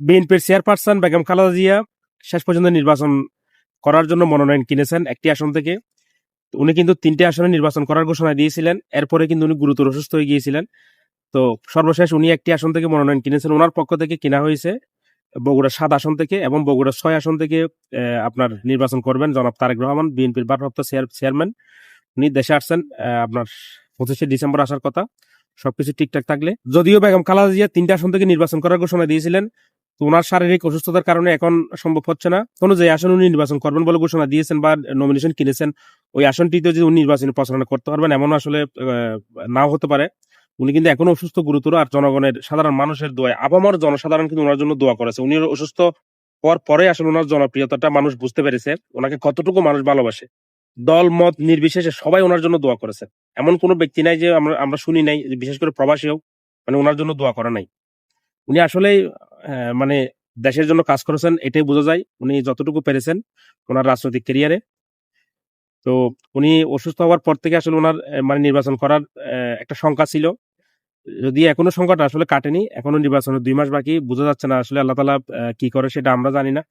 বিএনপির চেয়ারপারসন বেগম খালেদা জিয়া শেষ পর্যন্ত নির্বাচন করার জন্য মনোনয়ন কিনেছেন একটি আসন থেকে। উনি কিন্তু তিনটে আসনে নির্বাচন করার ঘোষণা দিয়েছিলেন, এরপরে কিন্তু উনি গুরুতর অসুস্থ হয়ে গিয়েছিলেন। তো সর্বশেষ উনি একটি আসন থেকে মনোনয়ন কিনেছেন। ওনার পক্ষ থেকে কিনা হয়েছে বগুড়া সাত আসন থেকে এবং বগুড়া ছয় আসন থেকে আপনার নির্বাচন করবেন জনাব তারেক রহমান, বিএনপির ভারপ্রাপ্ত চেয়ারম্যান। উনি দেশে আসছেন আপনার পঁচিশে ডিসেম্বর আসার কথা। সবকিছু ঠিকঠাক থাকলে। যদিও বেগম খালেদা জিয়া তিনটা আসন থেকে নির্বাচন করার ঘোষণা দিয়েছিলেন তো ওনার শারীরিক অসুস্থতার কারণে এখন সম্ভব হচ্ছে না। কোনো যে আসন উনি নির্বাচন করবেন বলে ঘোষণা দিয়েছেন বা নমিনেশন কিনেছেন ওই আসনটিতে যদি উনি নির্বাচনী প্রচারণা করতে পারবেন এমন আসলে নাও হতে পারে। উনি কিন্তু এখনও অসুস্থ গুরুতর আর জনগণের সাধারণ মানুষের দোয়ায় আবামর জনসাধারণ কিন্তু ওনার জন্য দোয়া করেছে। উনি অসুস্থ হওয়ার পরে আসলে ওনার জনপ্রিয়তাটা মানুষ বুঝতে পেরেছে। ওনাকে কতটুকু মানুষ ভালোবাসে। দল মত নির্বিশেষে সবাই ওনার জন্য দোয়া করেছে। এমন কোনো ব্যক্তি নাই যে আমরা আমরা শুনি নাই বিশেষ করে প্রবাসী হোক মানে ওনার জন্য দোয়া করা নাই। উনি আসলেই আহ, মানে দেশের জন্য কাজ করেছেন, এটাই বোঝা যায়। উনি যতটুকু পেরেছেন ওনার রাজনৈতিক ক্যারিয়ারে তো উনি অসুস্থ হওয়ার পর থেকে আসলে ওনার মানে নির্বাচন করার একটা শঙ্কা ছিল। যদি এখনও সংকট আসলে কাটেনি, এখনও নির্বাচনের দুই মাস বাকি, বোঝা যাচ্ছে না আসলে আল্লাহ তালা কি করে সেটা আমরা জানি না।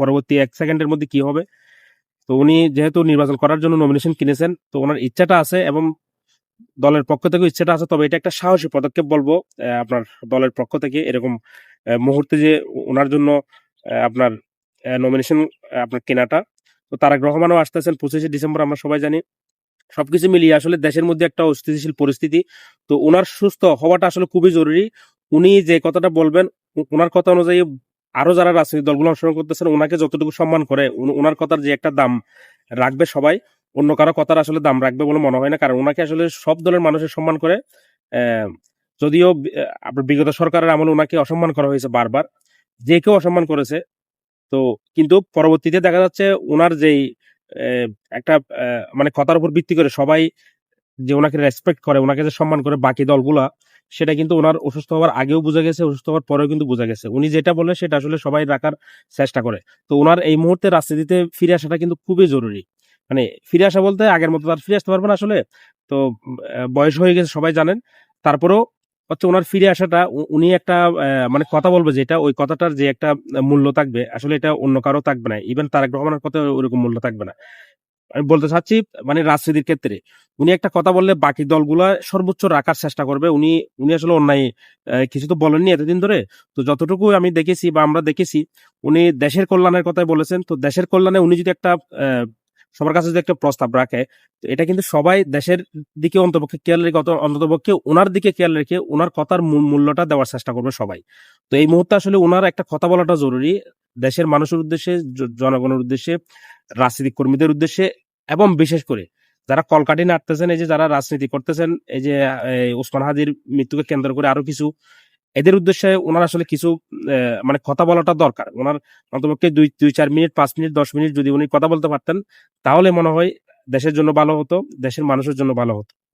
পরবর্তী এক সেকেন্ডের মধ্যে কি হবে। তো উনি যেহেতু নির্বাচন করার জন্য নমিনেশন কিনেছেন, তো ওনার ইচ্ছাটা আছে এবং দলের পক্ষ থেকে ইচ্ছাটা আছে, তবে এটা একটা সাহসী পদক্ষেপ বলব আপনার দলের পক্ষ থেকে এরকম মুহূর্তে যে ওনার জন্য আপনার নমিনেশন আপনার কেনাটা। তো তারাক রহমানও আসতেছেন, পঁচিশে ডিসেম্বর আমরা সবাই জানি। সবকিছু মিলিয়ে আসলে দেশের মধ্যে একটা অস্থিতিশীল পরিস্থিতি। তো ওনার সুস্থ হওয়াটা আসলে খুবই জরুরি। উনি যে কথাটা বলবেন ওনার কথা অনুযায়ী আরও যারা রাজনৈতিক দলগুলো অংশগ্রহণ করতেছেন ওনাকে যতটুকু সম্মান করে ওনার কথার যে একটা দাম রাখবে সবাই, অন্য কারও কথার আসলে দাম রাখবে বলে মনে হয় না। কারণ ওনাকে আসলে সব দলের মানুষের সম্মান করে যদিও বিগত সরকারের আমলে ওনাকে অসম্মান করা হয়েছে বারবার, যে কেউ অসম্মান করেছে, তো কিন্তু পরবর্তীতে দেখা যাচ্ছে ওনার যেই একটা মানে কথার উপর ভিত্তি করে সবাই যে ওনাকে রেসপেক্ট করে ওনাকে যে সম্মান করে বাকি দলগুলা, সেটা কিন্তু ওনার অসুস্থ হওয়ার আগেও বোঝা গেছে, অসুস্থ হওয়ার পরেও কিন্তু বোঝা গেছে। উনি যেটা বলে সেটা আসলে সবাই রাখার চেষ্টা করে। তো ওনার এই মুহূর্তে রাজনীতিতে ফিরে আসাটা কিন্তু খুবই জরুরি। মানে ফিরে আসা বলতে আগের মতো তার ফিরে আসতে পারবে না আসলে। তো বয়স হয়ে গেছে, সবাই জানেন। তারপরেও হচ্ছে ওনার ফিরে আসাটা উনি একটা মানে কথা বলবে যেটা ওই কথাটার যে একটা মূল্য থাকবে, আসলে এটা অন্য কারও থাকবে না। ইভেন তারেক রহমানের কথা ওইরকম মূল্য থাকবে না। আমি বলতে চাচ্ছি মানে রাজনীতির ক্ষেত্রে, উনি একটা কথা বললে বাকি দলগুলা সর্বোচ্চ রাখার চেষ্টা করবে। উনি উনি আসলে অন্যায় কিছু তো বলেননি এতদিন ধরে। তো যতটুকু আমি দেখেছি বা আমরা দেখেছি, উনি দেশের কল্যাণের কথাই বলেছেন। তো দেশের কল্যাণে উনি যদি একটা সবার কাছে যদি একটা প্রস্তাব রাখে, তো এটা কিন্তু সবাই দেশের দিকে অন্তপক্ষে খেয়াল রেখে অন্ততপক্ষে ওনার দিকে খেয়াল রেখে ওনার কথার মূল্যটা দেওয়ার চেষ্টা করবে সবাই। তো এই মুহূর্তে আসলে ওনার একটা কথা বলাটা জরুরি, দেশের মানুষের উদ্দেশ্যে জনগণের উদ্দেশ্যে, রাজনৈতিক কর্মীদের উদ্দেশ্যে এবং বিশেষ করে যারা কলকাঠি নাড়তেছেন, এই যে যারা রাজনীতি করতেছেন, এই যে ওসমান হাজির মৃত্যুকে কেন্দ্র করে আরও কিছু এদের উদ্দেশ্যে ওনার আসলে কিছু মানে কথা বলাটা দরকার। ওনার অন্তপক্ষে দুই দুই, চার মিনিট, পাঁচ মিনিট, দশ মিনিট যদি উনি কথা বলতে পারতেন, তাহলে মনে হয় দেশের জন্য ভালো হতো, দেশের মানুষের জন্য ভালো হতো।